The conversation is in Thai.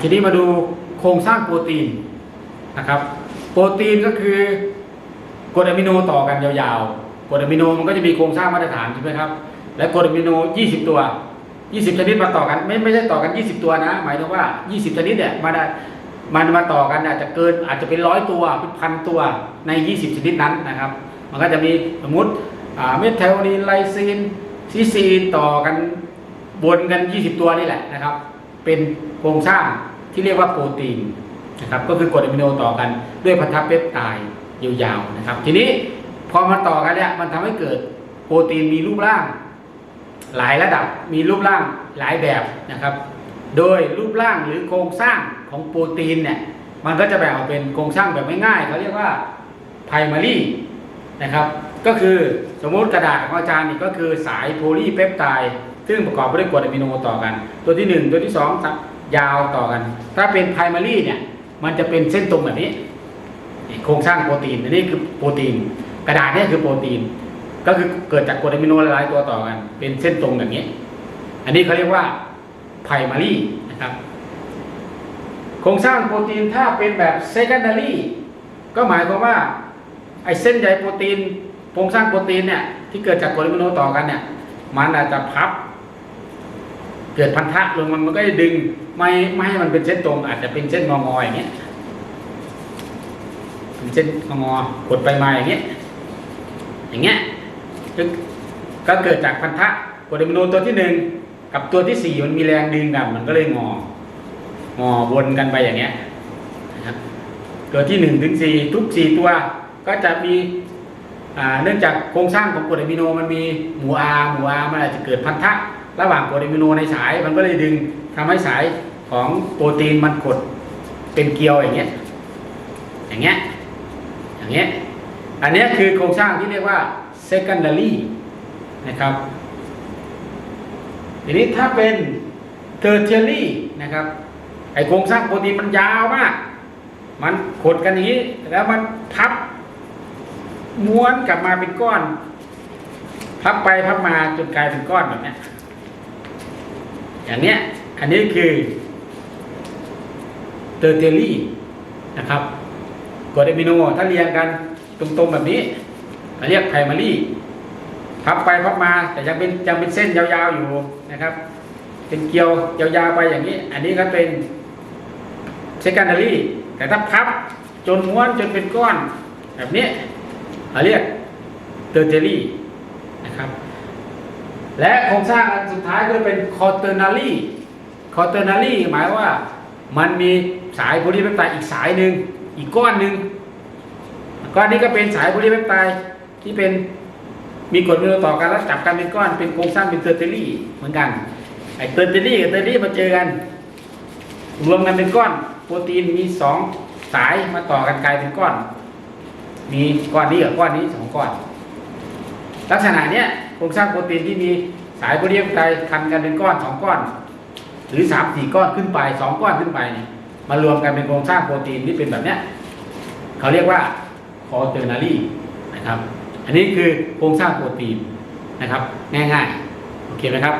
ทีนี้มาดูโครงสร้างโปรตีนนะครับ โปรตีนก็คือกรดอะมิโนต่อกันยาวๆกรดอะมิโนมันก็จะมีโครงสร้างมาตรฐานใช่ไหมครับ และกรดอะมิโน 20 ตัว 20 ชนิดมาต่อกัน ไม่ไม่ใช่ต่อกัน 20 ตัวนะ หมายถึงว่า 20 ชนิดเนี่ยมาได้มันมาต่อกันอาจจะเกินอาจจะเป็นร้อยตัวเป็นพันตัวใน 20 ชนิดนั้นนะครับ มันก็จะมีสมมติเมทไทโอนีนไลซีนซิซีนต่อกันวนกัน 20 ตัวนี่แหละนะครับ เป็นโครงสร้างที่เรียกว่าโปรตีนนะครับก็คือกรดอะมิโนต่อกันด้วยพันธะเปปไทด์ยาวๆนะครับ ทีนี้พอมาต่อกันเนี่ยมันทำให้เกิดโปรตีนมีรูปร่าง หลายระดับมีรูปร่างหลายแบบนะครับ โดยรูปร่างหรือโครงสร้างของโปรตีนเนี่ยมันก็จะแบ่งออกเป็นโครงสร้างแบบง่ายๆเขาเรียกว่าไพรมารีนะครับ ก็คือสมมุติกระดาษของอาจารย์นี่ก็คือสายโพลีเปปไทด์ซึ่งประกอบไปด้วยกรดอะมิโนต่อกัน ตัวที่ 1 ตัวที่2ยาวต่อกัน ถ้าเป็นไพรมารีเนี่ยมันจะเป็นเส้นตรงแบบนี้โครงสร้างโปรตีนอันนี้คือโปรตีน กระดาษนี่คือโปรตีน ก็คือเกิดจากกรดอะมิโนหลายตัวต่อกัน เป็นเส้นตรงอย่างนี้ อันนี้เขาเรียกว่าไพรมารีนะครับโครงสร้างโปรตีนถ้าเป็นแบบ secondary ก็หมายความว่าไอเส้นใยโปรตีน โครงสร้างโปรตีนเนี่ยที่เกิดจากกรดอะมิโนต่อกันเนี่ย มันอาจจะพับ เกิดพันธะลงมันมันก็จะดึง ไม่ไม่ให้มันเป็นเส้นตรง อาจจะเป็นเส้นงอๆอย่างเงี้ยเป็นเส้นงอๆกดไปมาอย่างเงี้ยอย่างเงี้ยก็เกิดจากพันธะกรดอะมิโนตัวที่หนึ่งกับตัวที่สี่มันมีแรงดึงกัน มันก็เลยงองอวนกันไปอย่างเงี้ยนะครับตัวที่หนึ่งถึงสี่ทุกสี่ตัวก็จะมี เนื่องจากโครงสร้างของกรดอะมิโนมันมีหมู่อาหมู่อามันอาจจะเกิดพันธะระหว่างกรดอะมิโนในสาย มันก็เลยดึงทำให้สายของโปรตีนมันกดเป็นเกลียวอย่างเงี้ย อย่างเงี้ย อย่างเงี้ย อันเนี้ยคือโครงสร้างที่เรียกว่า secondary นะครับ ทีนี้ถ้าเป็น tertiary นะครับ ไอโครงสร้างโปรตีนมันยาวมาก มันขดกันอย่างนี้ แล้วมันพับ ม้วนกลับมาเป็นก้อน พับไปพับมาจนกลายเป็นก้อนแบบนี้อย่างเนี้ย อันนี้คือเตอร์เทลี่นะครับกรดอะมิโนถ้าเรียงกันตรงๆแบบนี้เราเรียกไพรมารีพับไปพับมา แต่ยังเป็นยังเป็นเส้นยาวๆอยู่นะครับ เป็นเกลียวยาวๆไปอย่างนี้ อันนี้ก็เป็น secondary แต่ถ้าพับจนม้วนจนเป็นก้อน แบบนี้ เราเรียก tertiary นะครับ และโครงสร้างอันสุดท้ายก็เป็น quaternary quaternary หมายว่ามันมีสายโพลีเปปไทด์อีกสายหนึ่งอีกก้อนหนึ่งก้อนนี้ก็เป็นสายโพลีเปปไทด์ที่เป็นมีกรดอะมิโนต่อกันแล้วจับกันเป็นก้อนเป็นโครงสร้างเป็น tertiary เหมือนกันไอ้ tertiary กับ tertiary มาเจอกัน รวมกันเป็นก้อน โปรตีนมีสองสายมาต่อกันกลายเป็นก้อน มีก้อนนี้กับก้อนนี้สองก้อน ลักษณะเนี้ยโครงสร้างโปรตีนที่มีสายโพลีเปปไทด์พันกันเป็นก้อนสองก้อน หรือสามสี่ก้อนขึ้นไปสองก้อนขึ้นไปนี่มารวมกันเป็นโครงสร้างโปรตีนที่เป็นแบบเนี้ยเขาเรียกว่าคอเตอร์นารีนะครับ อันนี้คือโครงสร้างโปรตีนนะครับ ง่ายๆ โอเคไหมครับ